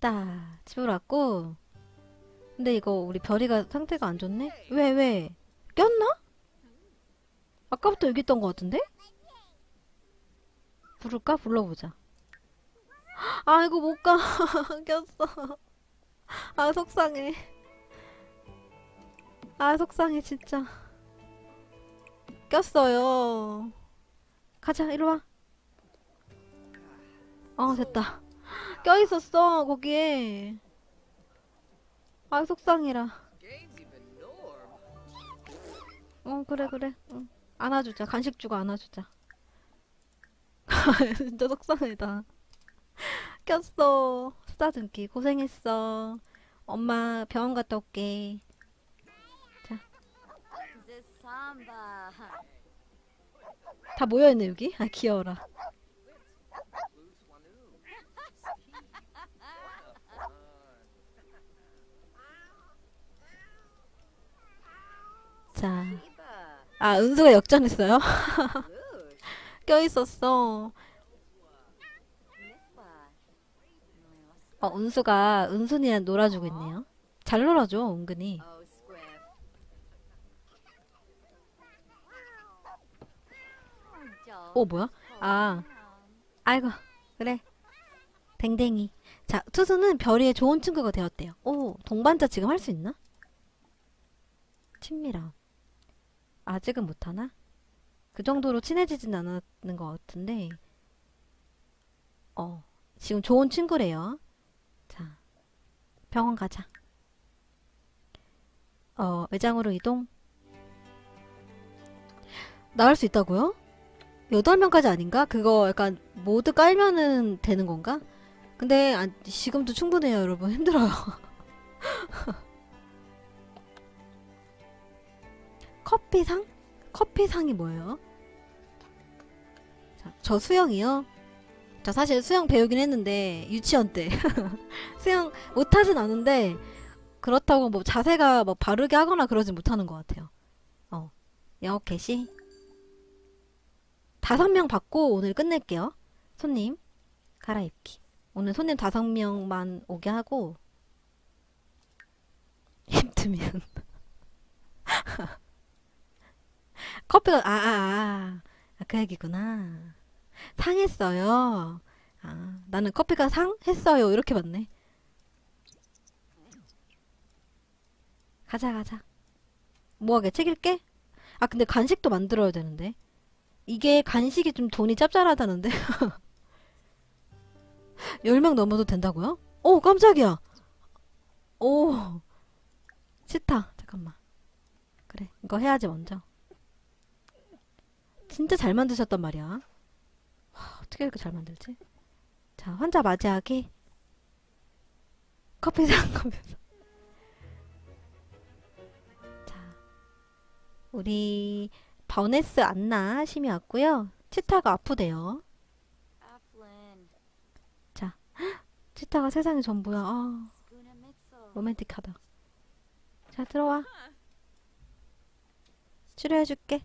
됐다. 집으로 왔고. 근데 이거 우리 별이가 상태가 안 좋네? 왜, 왜? 꼈나? 아까부터 여기 있던 것 같은데? 부를까? 불러보자. 아, 이거 못 가. 꼈어. 아, 속상해. 아, 속상해, 진짜. 꼈어요. 가자, 이리 와. 어, 됐다. 껴있었어, 거기에. 아, 속상해라. 어, 그래, 그래. 응. 안아주자. 간식 주고 안아주자. 진짜 속상하다. 꼈어. 쓰다듬기. 고생했어. 엄마 병원 갔다 올게. Samba. 다 모여있네, 여기? 아, 귀여워라. 자. 아, 은수가 역전했어요? 껴있었어. 어, 은수가 은순이랑 놀아주고 있네요. 잘 놀아줘, 은근히. 어, 뭐야? 아, 아이고, 그래. 댕댕이. 자, 투수는 별이의 좋은 친구가 되었대요. 오, 동반자 지금 할 수 있나? 친밀함. 아직은 못하나? 그 정도로 친해지진 않았는 것 같은데, 어, 지금 좋은 친구래요. 자, 병원 가자. 어, 외장으로 이동. 나갈 수 있다고요? 8명까지 아닌가? 그거 약간 모두 깔면은 되는 건가? 근데 안- 지금도 충분해요, 여러분. 힘들어요. 커피상? 커피상이 뭐예요? 자, 저 수영이요. 저 사실 수영 배우긴 했는데 유치원 때 수영 못하진 않은데 그렇다고 뭐 자세가 뭐 바르게 하거나 그러진 못하는 것 같아요. 어, 영어 캐시 다섯 명 받고 오늘 끝낼게요. 손님 갈아입기. 오늘 손님 다섯 명만 오게 하고 힘들면 커피가 아아아 아, 아, 그 얘기구나. 상했어요. 아 나는 커피가 상했어요 이렇게 봤네. 가자 가자. 뭐하게 책 읽게? 아 근데 간식도 만들어야 되는데. 이게 간식이 좀 돈이 짭짤하다는데? 10명 넘어도 된다고요? 오, 깜짝이야. 오. 싫다. 잠깐만. 그래. 이거 해야지, 먼저. 진짜 잘 만드셨단 말이야. 와, 어떻게 이렇게 잘 만들지? 자, 환자 맞이하기. 커피 산 거면서. 자, 우리 버네스 안나 심이 왔고요. 치타가 아프대요. Applin. 치타가 세상의 전부야. 아. 로맨틱하다. 자, 들어와. 치료해줄게.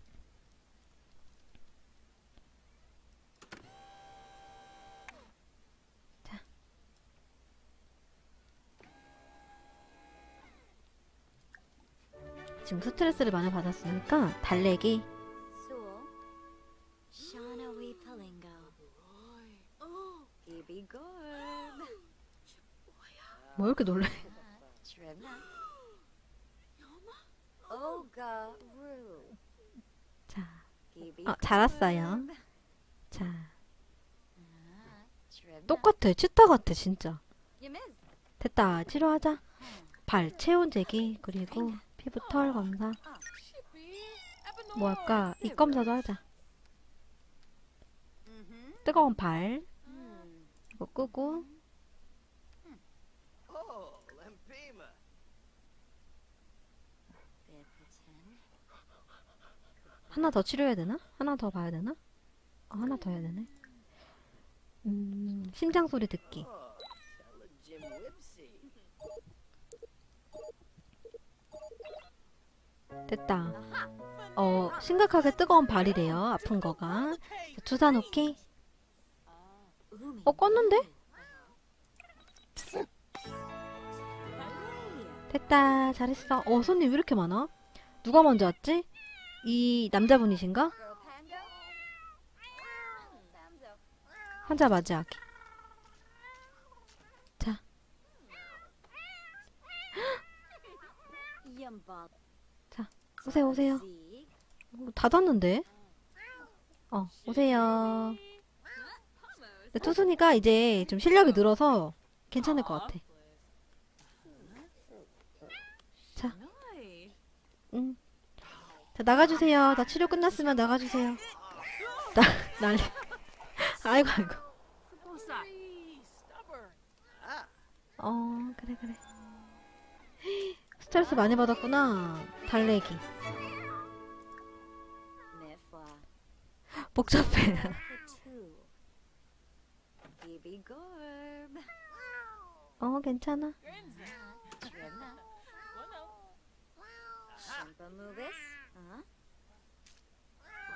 지금 스트레스를 많이 받았으니까 달래기. 뭐 이렇게 놀래? 자, 어, 잘 왔어요. 자. 똑같아. 치타 같아, 진짜. 됐다. 치료하자. 발 체온 재기 그리고 피부 털 검사. 뭐 할까? 입 검사도 하자. 뜨거운 발. 이거 끄고. 하나 더 치료해야 되나? 하나 더 봐야 되나? 어, 하나 더 해야 되네. 음, 심장 소리 듣기. 됐다. 어, 심각하게 뜨거운 발이래요. 아픈 거가. 주사 놓기. 어, 껐는데? 됐다. 잘했어. 어, 손님 왜 이렇게 많아? 누가 먼저 왔지? 이 남자분이신가? 환자 맞이하기. 자, 오세요, 오세요. 닫았는데? 어, 오세요. 근데 투순이가 이제 좀 실력이 늘어서 괜찮을 것 같아. 자, 응. 자, 나가주세요. 나 치료 끝났으면 나가주세요. 나, 난리. 아이고, 아이고. 어, 그래, 그래. 스트레스 많이 받았구나. 달래기. 복잡해. 어, 괜찮아.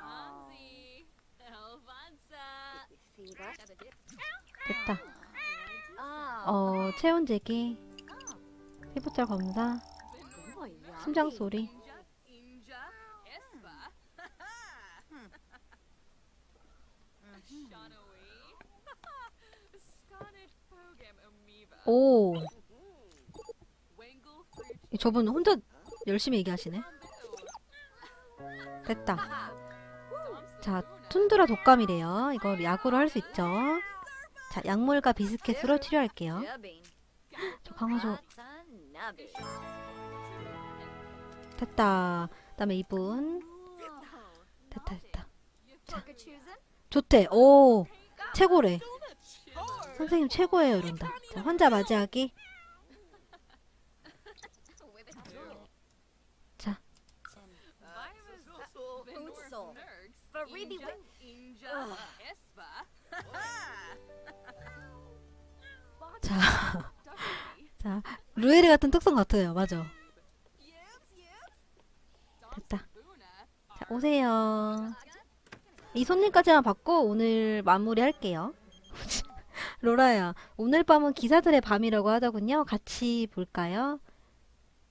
Oh. 됐다. Oh. 어, 체온 재기. 피부철 검사. 심장. 소리. 오, 이 저분 혼자 열심히 얘기하시네. 됐다. 자, 툰드라 독감이래요. 이거 약으로 할 수 있죠. 자, 약물과 비스켓으로 치료할게요. 저 강아지. 됐다. 그다음에 이분 됐다 됐다. Choosing? 좋대. 오, 최고래. 선생님 최고예요 이런다. 자, 환자 맞이하기. 자, 자, 자, 루에리 같은 특성 같아요. 맞아. 됐다. 자, 오세요. 이 손님까지만 받고 오늘 마무리할게요. 로라야, 오늘 밤은 기사들의 밤이라고 하더군요. 같이 볼까요?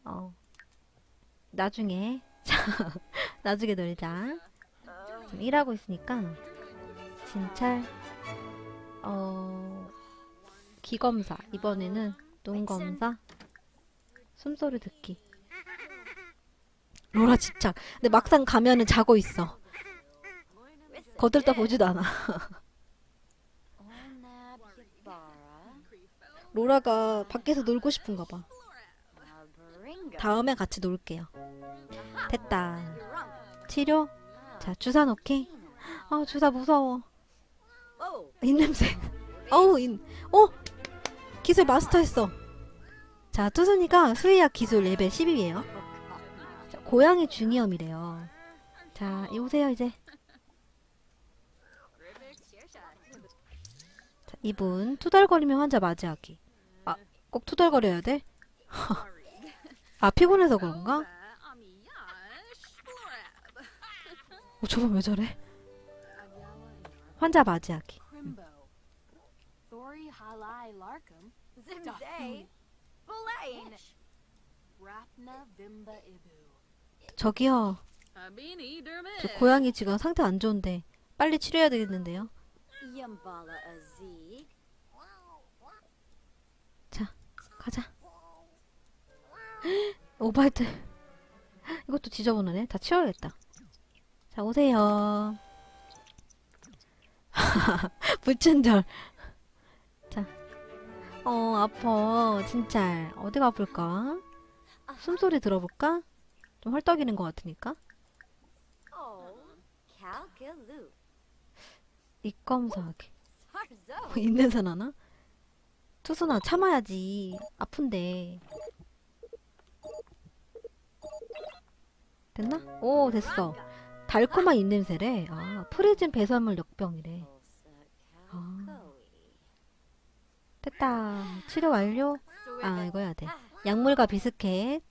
어, 나중에. 자, 나중에 놀자. 지금 일하고 있으니까. 진찰. 어, 기검사. 이번에는 눈검사. 숨소리 듣기. 로라 진짜. 근데 막상 가면은 자고 있어. 거들떠 보지도 않아. 로라가 밖에서 놀고 싶은가 봐. 다음에 같이 놀게요. 됐다. 치료. 자, 주사 놓기. 아, 주사 무서워. 입냄새. 어우, 인. 어? 기술 마스터했어. 자, 투순이가 수의학 기술 레벨 10이에요. 자, 고양이 중이염이래요. 자, 이 오세요, 이제. 자, 이분 투덜거리면 환자 맞이하기. 아, 꼭 투덜거려야 돼? 아, 피곤해서 그런가? 어, 저분 왜 저래? 환자 맞이하기. Vimba Ibu. 저기요. 저 고양이 지금 상태 안 좋은데 빨리 치료해야 되겠는데요. 자, 가자. 오바이트. 이것도 지저분하네. 다 치워야겠다. 자, 오세요. 불춘절. 자. 어, 아파. 진짜. 어디가 아플까? 숨소리 들어볼까? 좀 헐떡이는 것 같으니까. 입검사하기. Sarzo. 입냄새 나나? 투순아 참아야지 아픈데 됐나? 오 됐어 달콤한 입냄새래 아 프리즘 배설물 역병이래 Calcoe. 됐다 치료 완료 아 이거 해야 돼 약물과 비스켓.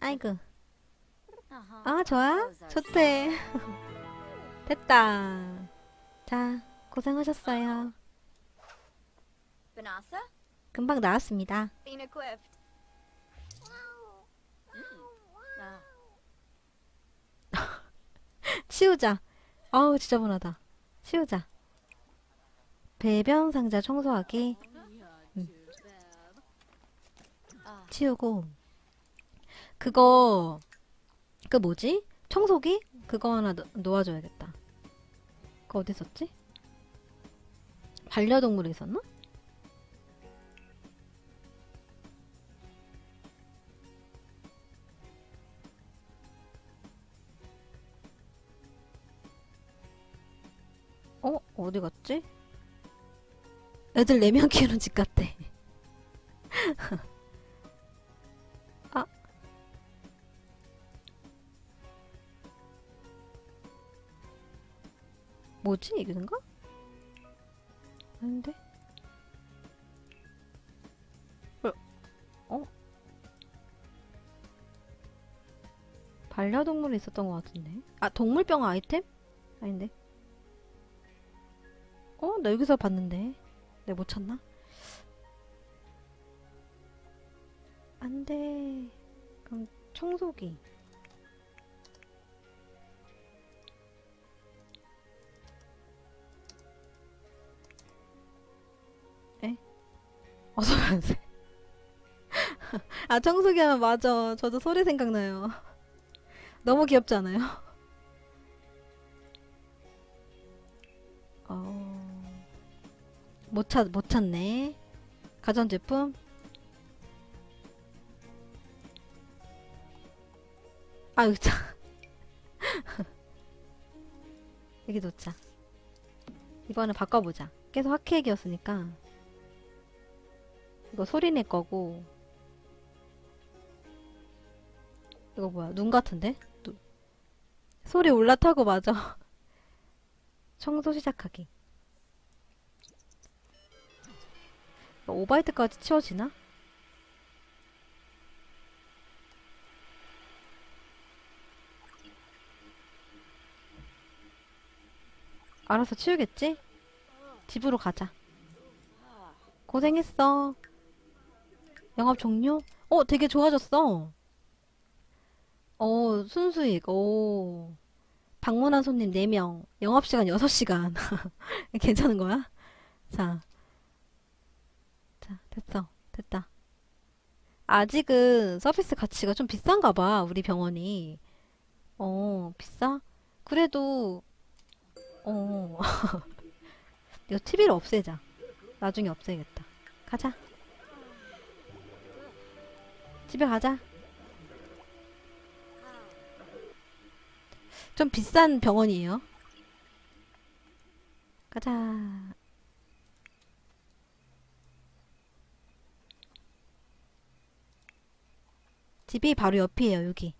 아이고. 아 좋아? 좋대 됐다 자 고생하셨어요? 금방 나왔습니다. Ah. 치우자. 아우 지저분하다. 치우자. 배변 상자 청소하기 Ah. 치우고 그거 그 뭐지? 청소기? 그거 하나 놓, 놓아줘야겠다. 그거 어디 있었지? 반려동물에 있었나? 어? 어디 갔지? 애들 4명 키우는 집 같아. 뭐지? 이건가? 아닌데? 어? 어? 반려동물이 있었던 것 같은데? 아, 동물병 아이템? 아닌데? 어? 나 여기서 봤는데. 내가 못 찾나? 안 돼. 그럼 청소기. 어서 가세요. 아, 청소기 하면 맞아. 저도 소리 생각나요. 너무 귀엽지 않아요? 어... 못 찾, 못 찾네. 가전제품? 아, 여기 자. 여기 놓자. 이번에 바꿔보자. 계속 하키액이었으니까. 이거 소리 낼 거고. 이거 뭐야? 눈 같은데? 눈. 소리 올라타고 맞아. 청소 시작하기. 5바이트까지 치워지나? 알아서 치우겠지? 집으로 가자. 고생했어. 영업 종료? 어, 되게 좋아졌어. 어, 순수익. 오. 방문한 손님 4명. 영업시간 6시간. 괜찮은 거야? 자. 자, 됐어. 됐다. 아직은 서비스 가치가 좀 비싼가 봐, 우리 병원이. 어, 비싸? 그래도, 어. 이거 TV를 없애자. 나중에 없애야겠다. 가자. 집에 가자. 좀 비싼 병원이에요. 가자. 집이 바로 옆이에요, 여기.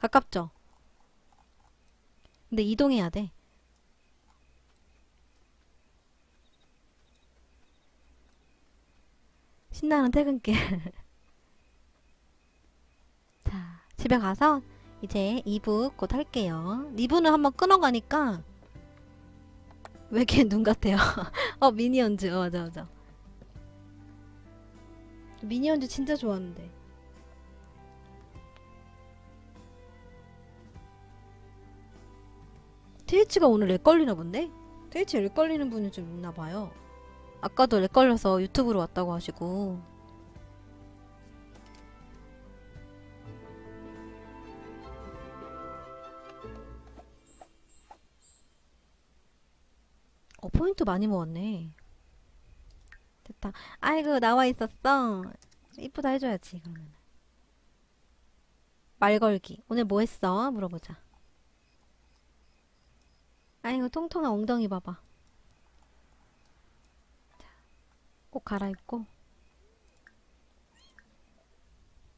가깝죠? 근데 이동해야 돼. 신나는 퇴근길. 자, 집에 가서 이제 2부 곧 할게요. 2부는 한번 끊어가니까 왜 이렇게 눈 같아요? 어, 미니언즈. 어, 맞아, 맞아. 미니언즈 진짜 좋았는데. 트위치가 오늘 렉 걸리나 본데? 트위치 렉 걸리는 분이 좀 있나 봐요. 아까도 렉 걸려서 유튜브로 왔다고 하시고. 포인트 많이 모았네. 됐다. 아이고, 나와 있었어. 이쁘다 해줘야지, 그러면. 말 걸기. 오늘 뭐 했어? 물어보자. 아이고, 통통한 엉덩이 봐봐. 자, 옷 갈아입고.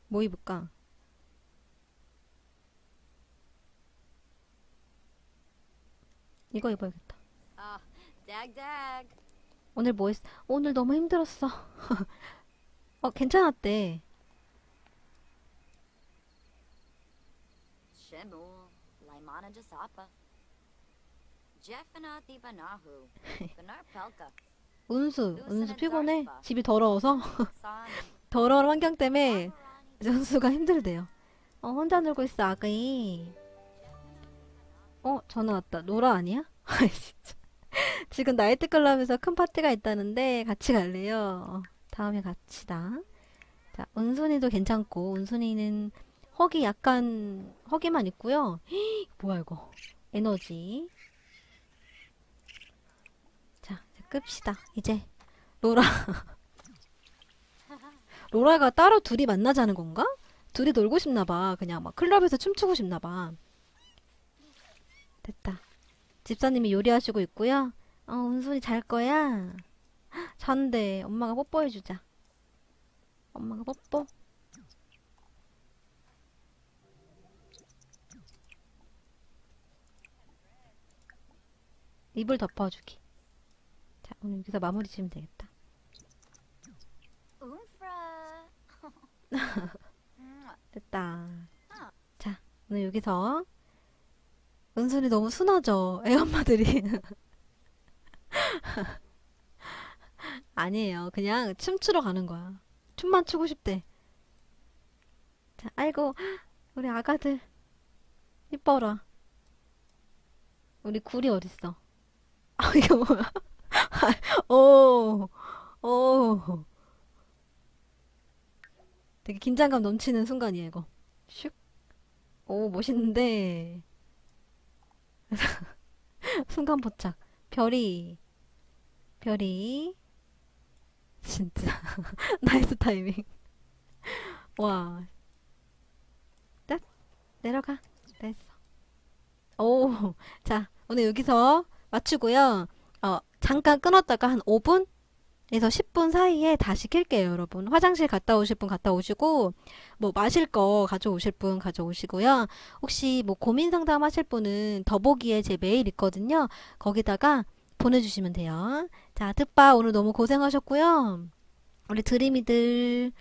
뭐 입을까? 이거 입어야겠다. Dag. 오늘 뭐 했어? 오늘 너무 힘들었어. 어, 괜찮았대. Shemul, Laimana Jasapa. Jeffanathi Banahu. Benar Pelka. 운수, 운수 피곤해. 집이 더러워서. 더러운 환경 때문에 운수가 힘들대요. 어, 혼자 놀고 있어, 아기. 어, 전화 왔다. 노라 아니야? 아이, 진짜. 지금 나이트 클럽에서 큰 파티가 있다는데 같이 갈래요. 어, 다음에 같이다. 자, 은순이도 괜찮고, 은순이는 허기 약간, 허기만 있고요. 헉, 뭐야, 이거. 에너지. 자, 이제 끕시다. 이제, 로라. 로라가 따로 둘이 만나자는 건가? 둘이 놀고 싶나 봐. 그냥 막 클럽에서 춤추고 싶나 봐. 됐다. 집사님이 요리하시고 있고요. 어, 은순이 잘 거야. 헉, 잔대. 엄마가 뽀뽀해주자. 엄마가 뽀뽀. 이불 덮어주기. 자, 오늘 여기서 마무리 지으면 되겠다. 됐다. 자, 오늘 여기서 은순이 너무 순하죠? 애엄마들이. 아니에요. 그냥 춤추러 가는 거야. 춤만 추고 싶대. 자, 아이고, 우리 아가들. 이뻐라. 우리 굴이 어딨어? 아, 이게 뭐야? 오, 오. 되게 긴장감 넘치는 순간이에요, 이거. 슉. 오, 멋있는데. 순간 포착. 별이. 별이. 진짜. 나이스 타이밍. 와. 딱. 내려가. 됐어. 오. 자, 오늘 여기서 마치고요. 어, 잠깐 끊었다가 한 5분? 에서 10분 사이에 다시 킬게요, 여러분. 화장실 갔다 오실 분 갔다 오시고, 뭐 마실 거 가져오실 분 가져오시고요. 혹시 뭐 고민 상담 하실 분은 더보기에 제 메일 있거든요. 거기다가 보내주시면 돼요. 자, 특바 오늘 너무 고생하셨고요. 우리 드림이들,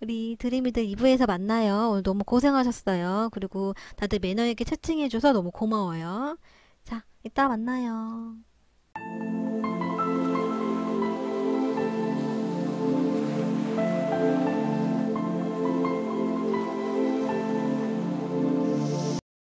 우리 드림이들 2부에서 만나요. 오늘 너무 고생하셨어요. 그리고 다들 매너 있게 채팅해줘서 너무 고마워요. 자, 이따 만나요.